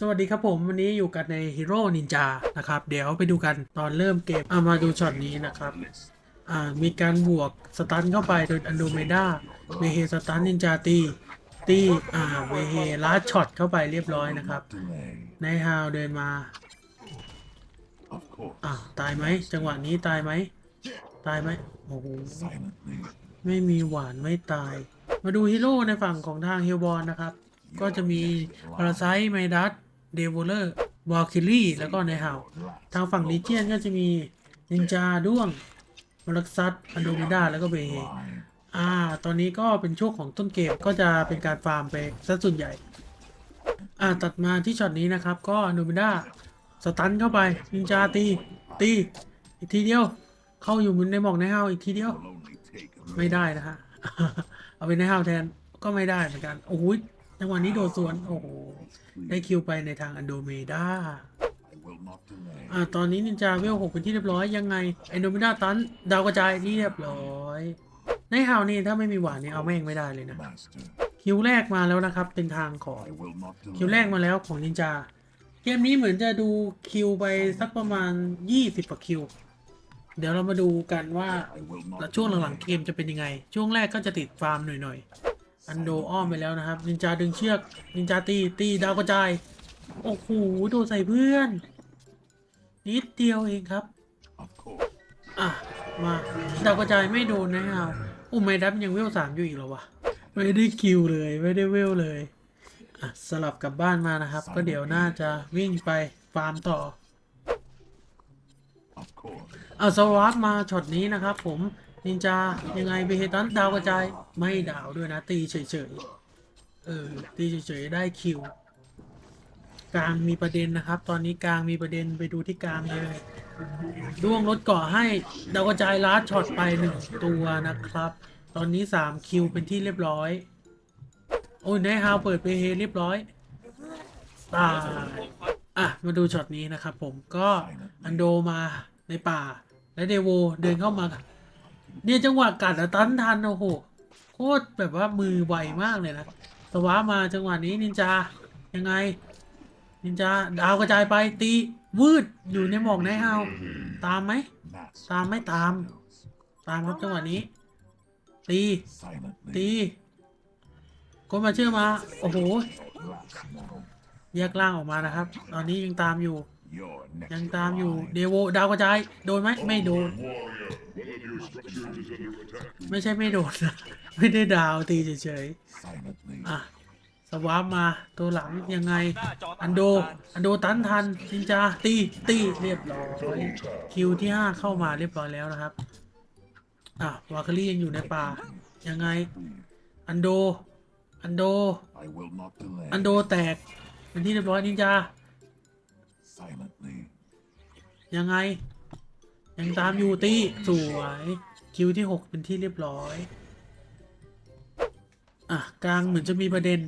สวัสดีครับผม วันนี้อยู่กันใน Hero Ninja นะครับ เดี๋ยวไปดูกันตอนเริ่มเกมอะมาดูช็อตนี้นะครับอ่ามีการบวกสตันเข้าไปโดยอันโดเมดาเวเฮสตันนินจาตีตีอ่าเวเฮลาดช็อตเข้าไปเรียบร้อยนะครับ Delay, นายฮาวเดินมาอ่าตายไหมจังหวะนี้ตายไหมตายไหมโอ้โหไม่มีหวานไม่ตาย มาดูฮีโร่ในฝั่งของทางเฮลบอลนะครับ ก็จะมีพาราไซไมดัส เดวเลอร์วอลคิลี่แล้วก็ในฮาวทางฝั่งลีเจียนก็จะมีนินจาด้วงมารักซัตอันโดมิดาแล้วก็เบอ่า ตอนนี้ก็เป็นช่วงของต้นเกมก็จะเป็นการฟาร์มไปซะส่วนใหญ่ อ่าตัดมาที่ช็อตนี้นะครับ ก็อันโดมิดาสตันเข้าไปนินจาตีตีอีกทีเดียว เข้าอยู่ในหมอกในฮาวอีกทีเดียว ไม่ได้นะฮะเอาเป็นในห้าวแทนก็ไม่ได้เหมือนกันโอ้โห จังหวะนี้โดนสวน โอ้โห ได้คิวไปในทางอันโดเมดาอ่าตอนนี้นินจาเวลหกเป็นที่เรียบร้อยยังไงอันโดเมดาตันดาวกระจายเรียบร้อยในฮาวนี่ถ้าไม่มีหวานนี่เอาแม่งไม่ได้เลยนะ คิวแรกมาแล้วนะครับ เป็นทางของคิวแรกมาแล้วของนินจา เกมนี้เหมือนจะดูคิวไปสักประมาณ 20กว่าคิว เดี๋ยวเรามาดูกันว่าช่วงหลังๆเกมจะเป็นยังไง ช่วงแรกก็จะติดฟาร์มหน่อยๆ อันโดอ้อมไปแล้วนะครับ นินจาดึงเชือก นินจาตีตีดาวกระจาย โอ้โหโดนใส่เพื่อน นิดเดียวเองครับ อะ มา ดาวกระจายไม่โดนนะฮะอุ้มไม่ดับยังเวลสามอยู่อีกหรอวะ ไม่ได้คิวเลย ไม่ได้เวลเลย อะ สลับกลับบ้านมานะครับ ก็เดี๋ยวน่าจะวิ่งไปฟาร์มต่อ Of course. เอาสวาปมาช็อตนี้นะครับผม นินจา ยังไงเบเฮตันดาวกระจาย ไม่ดาวด้วยนะ ตีเฉยๆ เออ ตีเฉยๆ ได้คิว กลางมีประเด็นนะครับ ตอนนี้กลางมีประเด็นไปดูที่กลางเลยด้วงรถกาะให้ดาวกระจายลาดช็อตไปหนึ่งตัวนะครับ ตอนนี้สามคิวเป็นที่เรียบร้อย โอ้ยนายฮาวเปิดเบเฮเรียบร้อยตายอะ มาดูช็อตนี้นะครับผมก็อันโดมาในป่าและเดโวเดินเข้ามา เนี่ยจังหวะกัดอะตันทันโอ้โหโคตรแบบว่ามือไวมากเลยนะสวามาจังหวะนี้นินจายังไง นินจาดาวกระจายไปตีวืดอยู่ในหมอกในฮาวตามไหมตามไม่ตาม ตามครับจังหวะนี้ ตีตีคนมาเชื่อมา โอ้โหแยกล่างออกมานะครับ ตอนนี้ยังตามอยู่ ยังตามอยู่เดโวดาวกระจายโดนไหมไม่โดน ไม่ใช่ไม่โดนนะไม่ได้ดาวตีเฉยๆอะสวาปมาตัวหลังยังไง อันโด อันโดตันทันจินจาตีตีเรียบร้อยคิวที่ห้าเข้ามาเรียบร้อยแล้วนะครับอะวาคารี่ยังอยู่ในป่ายังไง อันโด อันโด อันโดแตกเป็นที่เรียบร้อยนินจา ยังไง ยังตามอยู่ตีสวย คิวที่หกเป็นที่เรียบร้อย อะ กลางเหมือนจะมีประเด็น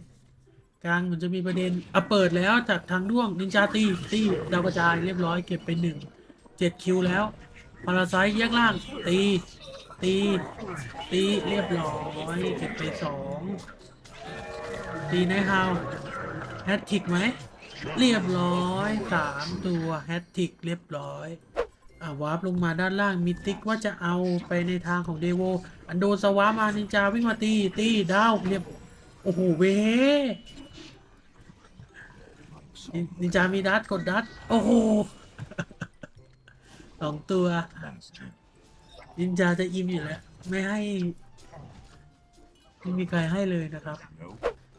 กลางเหมือนจะมีประเด็นอะเปิดแล้วจากทางด้วงนินจาตีตีดาวกระจายเรียบร้อยเก็บไปหนึ่งเจ็ดคิวแล้วพาราไซต์แยกล่าง ตี ตี ตีเรียบร้อยเก็บไปสองตีในฮาวแฮตทิกไหม เรียบร้อยสามตัวแฮตทิกเรียบร้อยอ่าวาร์ปลงมาด้านล่างมิติกว่าจะเอาไปในทางของเดโวอันโดสวามานินจาวิ่งมาตีตีดาวเรียบโอ้โหเวนินจามีดัดกดดัดโอ้โหสองตัวนินจาจะอิ่มอยู่แล้ว ไม่ให้ไม่มีใครให้เลยนะครับ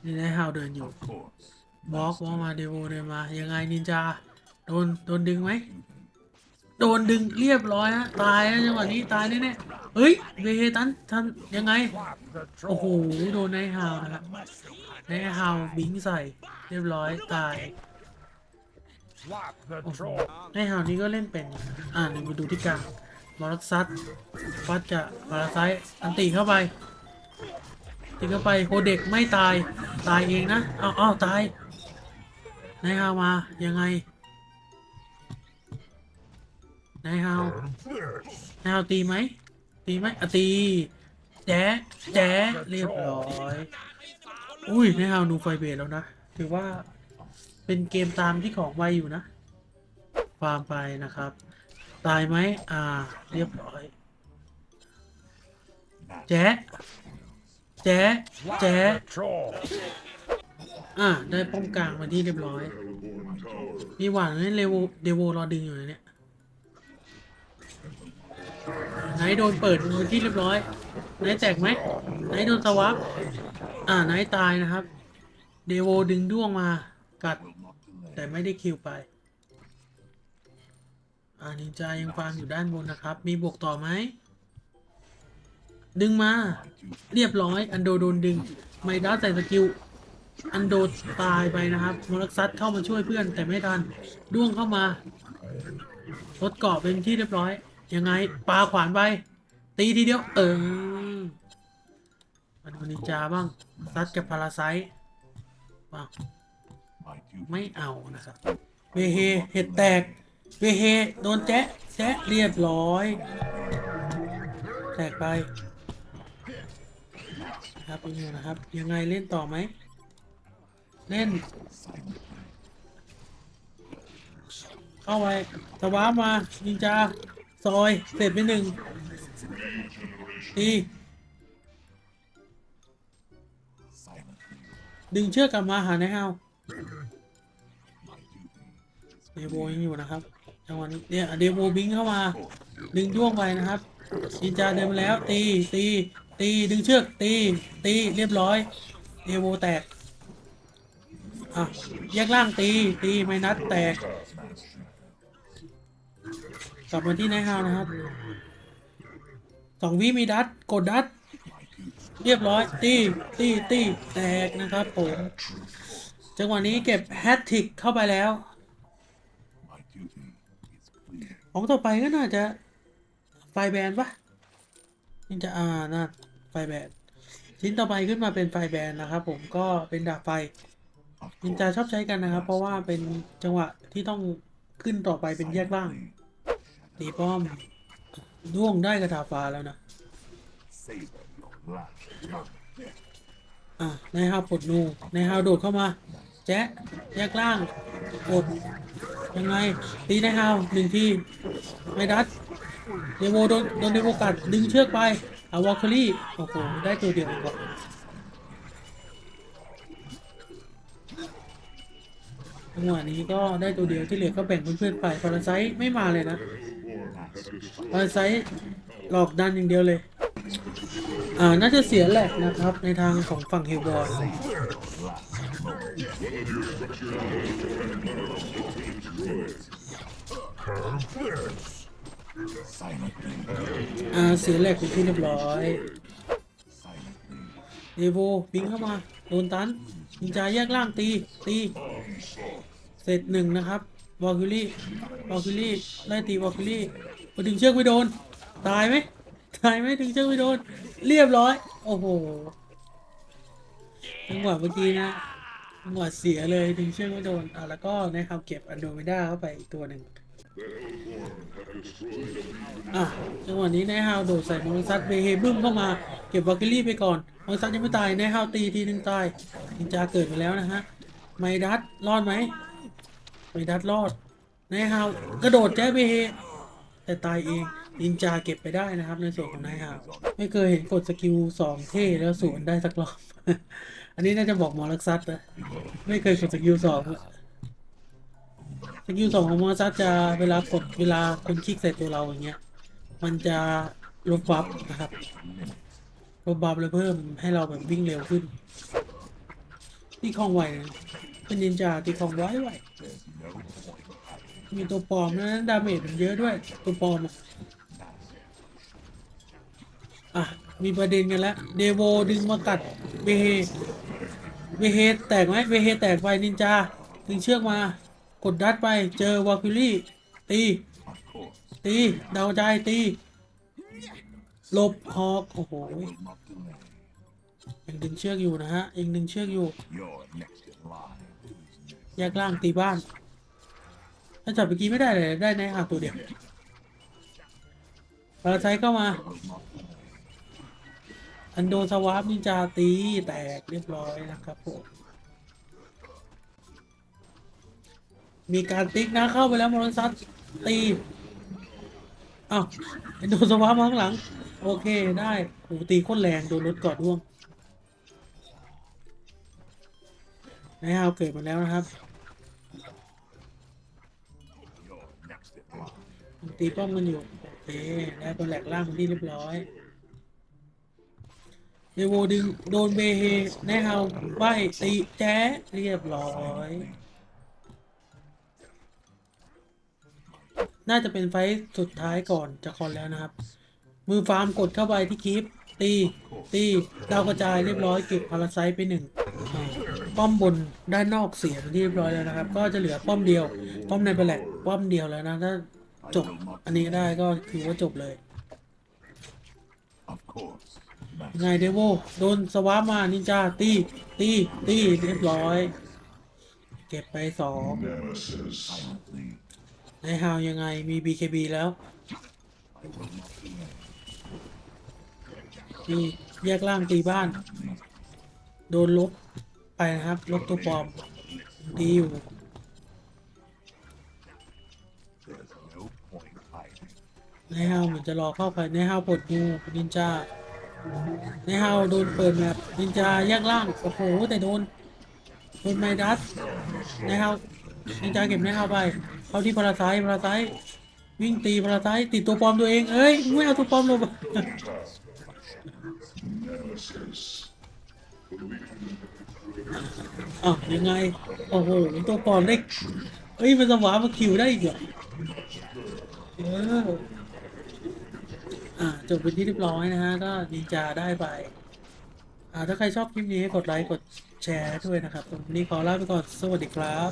นี่นาฮาวเดินอยู่ บล็อกวอลมาเดโวเดินมายังไงนินจาโดนโดนดึงไหมโดนดึงเรียบร้อยฮะตายนะจังหวะนี้ตายแน่ๆเฮ้ยเวเฮตันทันยังไงโอ้โหโดนนายฮาวนะครับนายฮาวบิงใส่เรียบร้อยตายนายฮาวนี้ก็เล่นเป็นอ่าเดี๋ยวมาดูที่กลางมอรักซัดฟัดจะพาราไซอันตีเข้าไปตีเข้าไปโคเด็กไม่ตายตายเองนะอ้าวอ้าวตาย นายฮาวมายังไงนายฮาวนายฮาวตีไหมตีไหมอะตีแจ๊ะแจ๊ะเรียบร้อยอุ้ยนายฮาวนูไฟเบรแล้วนะถือว่าเป็นเกมตามที่ของไวอยู่นะฟาร์มไปนะครับ ตายไหมอ่า เรียบร้อยแจ๊ะแจ๊ะแจ๊ะ อ่า ได้ป้อมกลางมาที่เรียบร้อย มีหวังให้เลโวเดโวรอดึงอยู่นะเนี่ยไหนโดนเปิดมือที่เรียบร้อยไหนแตกไหมไหนโดนสวับอ่าไหนตายนะครับ เดโวดึงด้วงมากัด แต่ไม่ได้คิวไป อ่านินจายังฟาร์มอยู่ด้านบนนะครับ มีบวกต่อไหมดึงมา เรียบร้อย อันโดโดนดึง ไมดัสใส่สกิล อันโดตายไปนะครับมรักซัดเข้ามาช่วยเพื่อนแต่ไม่ทันด้วงเข้ามาลดเกาะเป็นที่เรียบร้อย ยังไงปลาขวานไป ตีทีเดียว เออมาดูนินจาบ้างซัดกับพาราไซต์ว้าว My duty ไม่เอานะครับเวเฮเห็ดแตกเวเฮโดนแจ๊ะแจ๊ะเรียบร้อย แตกไป ครับเป็นอยู่นะครับ ยังไงเล่นต่อไหม เล่น เข้าไปสวาร์ปมานินจา ซอย เสร็จไปหนึ่งตีดึงเชือกกลับมาหาในเฮาเดโวยังอยู่นะครับจังหวะนี้เนี่ยเดโวบิงเข้ามา ดึงย่วงไปนะครับนินจาเดินมาแล้ว ตีตีตีดึงเชือกตีตีเรียบร้อยเดโวแตก อะแยกล่างตี ตีไม่นัดแตกกลับมาที่ไนท์ฮาวนะครับสองวิมีดัดกดดัด เรียบร้อย ตี ตี ตี แตกนะครับผม จังหวะนี้เก็บแฮตทิกเข้าไปแล้ว ของต่อไปก็น่าจะ ไฟแบนปะนี่จะอ่าน่าไฟแบนชิ้นต่อไปขึ้นมาเป็นไฟแบนนะครับผมก็เป็นดาบไฟ นินจาชอบใช้กันนะครับ เพราะว่าเป็นจังหวะที่ต้องขึ้นต่อไปเป็นแยกล่าง silently ตีป้อมด้วงได้กระถาฟ้าแล้วนะ savor your last moment. อะในฮาวปลดนูในฮาวโดดเข้ามา แจ๊ะแยกล่างกดยังไง ตีในฮาวหนึ่งทีไม่ดัดเดโวโดนโดนเดโวกัดดึงเชือกไปเอาวอลคอรี่โอ้โหได้ตัวเดียวเอง จังหวะนี้ก็ได้ตัวเดียวที่เหลือก็แบ่งเพื่อนๆไปพาราไซไม่มาเลยนะพาราไซหลอกดันอย่างเดียวเลย อ่า น่าจะเสียแหลกนะครับ ในทางของฝั่งเฮลบอลอ่า เสียแหลกเป็นที่เรียบร้อยเดโวบิงเข้ามา โดนตัน นินจาแยกล่างตี ตี เสร็จหนึ่งนะครับวอลคิลี่วอลคิลี่ไล่ตีวอลคิลี่มาดึงเชือกไม่โดน ตายไหมตายไหมดึงเชือกไม่โดน เรียบร้อย โอ้โหจังหวะเมื่อกี้นะจังหวะเสียเลยดึงเชือกไม่โดนอะแล้วก็นะครับเก็บอันโดเมด้าเข้าไปอีกตัวหนึ่งอะจังหวะนี้นายฮาวโดดใส่มองซัดเบเฮบึ้มเข้ามา เก็บวอลคิลี่ไปก่อนมองซัดยังไม่ตายนายฮาวตีทีหนึ่งตาย นินจาเกิดมาแล้วนะฮะ ไมดัสรอดไหมไมดัสรอดนายฮาวกระโดดแจ๊บเบเฮแต่ตายเองนินจาเก็บไปได้นะครับในส่วนของนายฮาวไม่เคยเห็นกดสกิลสองเท่แล้วสวนได้สักรอบ อันนี้น่าจะบอกหมอลักซัดนะไม่เคยกดสกิลสองสกิลสองของหมอลักซัดจะเวลากดเวลาคนคลิกใส่ตัวเราอย่างเงี้ยมันจะลบบัฟนะครับลบบัฟเลยเพิ่มให้เราแบบวิ่งเร็วขึ้น ตีคลองไวนะเป็นนินจาตีคลองไวไวมีตัวปลอมนะดาเมจมันเยอะด้วย ตัวปลอมอะอะ มีประเด็นกันแล้วเดโวดึงมากัดเบเฮเบเฮแตกไหมเบเฮแตกไปนินจาดึงเชือกมา กดดัดไปเจอวาคิลี่ ตี ตี เดาใจตีหลบฮอก โอ้โห ยังดึงเชือกอยู่นะฮะยังดึงเชือกอยู่ You're next in line. Who's next? แยกล่างตีบ้าน ถ้าจับเมื่อกี้ไม่ได้เลยได้ในหาตัวเดียวปาราไซเข้ามา Will not delay. อันโดสวาปนินจาตีแตกเรียบร้อยนะครับผมมีการติ๊กนะเข้าไปแล้วมอร์ซัสตีอ้าวโดนสวามาข้างหลัง โอเคได้โอ้โหตีโคตรแรงโดนรถกอดร่วง นายฮาวเกิดมาแล้วนะครับตีป้อมกันอยู่ โอเคได้ตัวแหลกล่างเป็นที่เรียบร้อยเดโวดึงโดนเบเฮแน่เฮาใบตีแจ๊เรียบร้อย น่าจะเป็นไฟสุดท้ายก่อนจะคอนแล้วนะครับ มือฟาร์มกดเข้าไปที่คลิป ตี ตีดาวกระจายเรียบร้อยเก็บพาราไซต์ไปหนึ่ง ป้อมบนด้านนอกเสียเป็นที่เรียบร้อยแล้วนะครับ ก็จะเหลือป้อมเดียว ป้อมในแปลกป้อมเดียวแล้วนะถ้าจบอันนี้ได้ก็คือว่าจบเลย Of course. ยังไงเดโวโดนสวามานินจาตีตีตีเรียบร้อย เก็บไปสอง Silently. ในฮาวยังไงมี BKB แล้ว I will not delay. นี่แยกล่างตีบ้าน โดนลบ ไปนะครับลบตัวปลอมดีอยู่ในฮาวเหมือนจะรอเข้าไปในฮาวปลดงูนินจาในฮาวโดนเปิดแมปนินจาแยกล่างโอ้โหแต่โดนโดนไมดัสในฮาวนินจาเก็บในฮาวไปเข้าที่พาราไซต์พาราไซวิ่งตีพาราไซต์ติดตัวปลอมตัวเองเอ้ยไม่เอาตัวปลอมลง อ้าวยังไง โอ้โหตัวปอมได้เอ้ยมันสวามาคิวได้อีกเหรอเอออ่าจบเป็นที่เรียบร้อยนะฮะก็ดีจาได้ไป อ่าถ้าใครชอบคลิปนี้กดไลค์กดแชร์ด้วยนะครับวันนี้ขอลาไปก่อน สวัสดีครับ